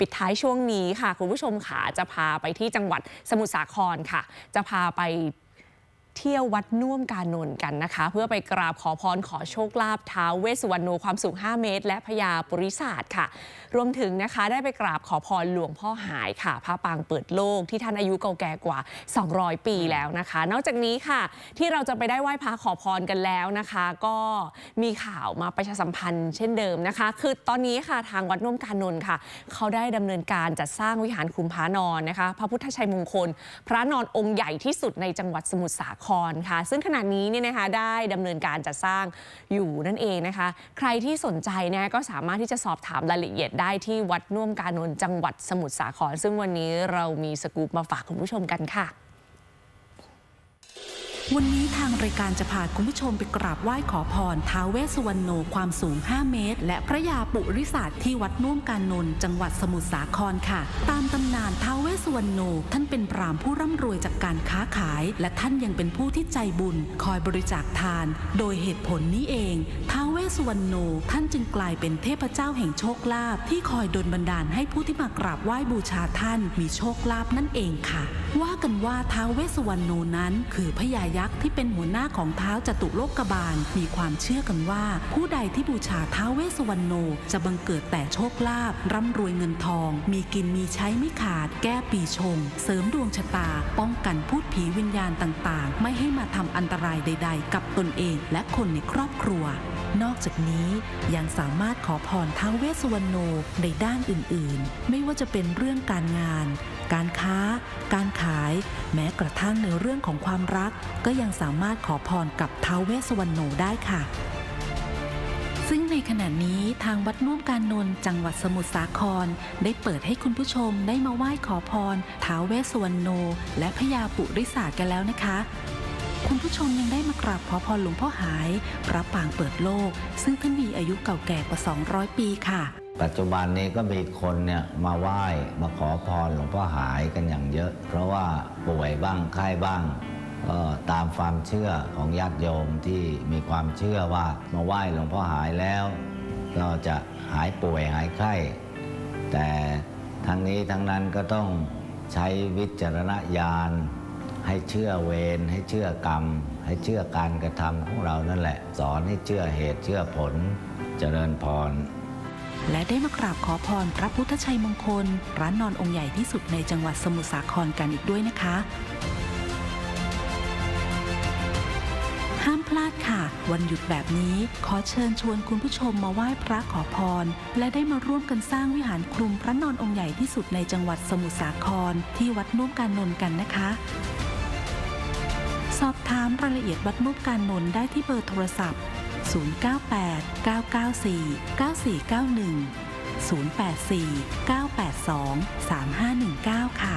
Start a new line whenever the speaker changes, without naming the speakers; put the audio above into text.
ปิดท้ายช่วงนี้ค่ะ คุณผู้ชมค่ะจะพาไปที่จังหวัดสมุทรสาครค่ะ จะพาไป เที่ยววัดน่วมกานนท์กันนะคะ เพื่อไปกราบขอพรขอโชคลาภท้าวเวสสุวรรณโนความสูง 5 เมตร และพญาปุริศาสตร์ค่ะ รวมถึงนะคะได้ไปกราบขอพรหลวงพ่อหายค่ะพระปางเปิดโลกที่ท่านอายุเก่าแก่กว่า 200 ปีแล้วนะคะ นอกจากนี้ค่ะที่เราจะไปได้ไหว้พระขอพรกันแล้วนะคะ ก็มีข่าวมาประชาสัมพันธ์เช่นเดิมนะคะ คือตอนนี้ค่ะทางวัดน่วมกานนท์ค่ะ เขาได้ดำเนินการจัดสร้างวิหารคุมพระนอนนะคะ พระพุทธชัยมงคล พระนอนองค์ใหญ่ที่สุดในจังหวัดสมุทรสาครค่ะ ซึ่งขณะนี้เนี่ยนะคะได้ดำเนินการจัดสร้างอยู่นั่นเองนะคะ ใครที่สนใจเนี่ยก็สามารถที่จะสอบถามรายละเอียดได้ที่วัดน่วมกานนท์จังหวัดสมุทรสาคร ซึ่งวันนี้เรามีสกู๊ปมาฝากคุณผู้ชมกันค่ะ
วันนี้ทางรายการจะพาคุณผู้ชมไปกราบไหว้ขอพรท้าวเวสสุวรรณโนความสูง 5 เมตร และพระยาปุริศาสตร์ที่วัดน่วมการนนท์จังหวัดสมุทรสาครค่ะ ตามตำนานท้าวเวสสุวรรณโน ท่านเป็นพรามผู้ร่ำรวยจากการค้าขาย และท่านยังเป็นผู้ที่ใจบุญ คอยบริจาคทาน โดยเหตุผลนี้เองท้าวเว สสุวรรณโนท่านจึงกลายเป็นเทพเจ้าแห่งโชคลาภที่คอยดลบันดาลให้ผู้ที่มากราบไหว้บูชาท่านมีโชคลาภนั่นเองค่ะ ว่ากันว่าท้าวเวสสุวรรณโนนั้น คือพญายักษ์ที่เป็นหัวหน้าของเท้าวจตุโลกบาล มีความเชื่อกันว่า ผู้ใดที่บูชาท้าวเวสสุวรรณโนจะบังเกิดแต่โชคลาภร่ำรวยเงินทอง มีกินมีใช้ไม่ขาด แก้ปีชง เสริมดวงชะตา ป้องกันพูดผีวิญญาณต่างๆ ไม่ให้มาทำอันตรายใด ๆ กับตนเองและคนในครอบครัว นอกจากนี้ยังสามารถขอพรท้าวเวสสุวรรณโนในด้านอื่นๆ ไม่ว่าจะเป็นเรื่องการงาน การค้า การขาย แม้กระทั่งในเรื่องของความรัก ก็ยังสามารถขอพรกับท้าวเวสสุวรรณโนได้ค่ะซึ่งในขณะนี้ทางวัดน่วมการนนท์จังหวัดสมุทรสาคร ได้เปิดให้คุณผู้ชมได้มาไหว้ขอพรท้าวเวสสุวรรณโน และพญาปุริศาสกันแล้วนะคะ คุณผู้ชมยังได้มากราบขอพรหลวงพ่อหาย พระปางเปิดโลก ซึ่งท่านมีอายุเก่าแก่กว่า 200 ปีค่ะ
ปัจจุบันนี้ก็มีคนเนี่ยมาไหว้มาขอพรหลวงพ่อหายกันอย่างเยอะ เพราะว่าป่วยบ้างไข้บ้างก็ตามความเชื่อของญาติโยมที่มีความเชื่อว่ามาไหว้หลวงพ่อหายแล้ว ก็จะหายป่วยหายไข้ แต่ทั้งนี้ทั้งนั้นก็ต้องใช้วิจารณญาณ ให้เชื่อเวรให้เชื่อกรรม ให้เชื่อการกระทำของเรานั่นแหละ สอนให้เชื่อเหตุเชื่อผลเจริญพร
และได้มากราบขอพรพระพุทธชัยมงคลพระนอนองค์ใหญ่ที่สุดในจังหวัดสมุทรสาครกันอีกด้วยนะคะ ห้ามพลาดค่ะ วันหยุดแบบนี้ขอเชิญชวนคุณผู้ชมมาไหว้พระขอพร และได้มาร่วมกันสร้างวิหารคลุมพระนอนองค์ใหญ่ที่สุดในจังหวัดสมุทรสาคร ที่วัดนุ่มการนนท์กันนะคะ สอบถามรายละเอียดวัดงบการนนได้ที่เบอร์โทรศัพท์ 098 994 9491 084 982 3519 ค่ะ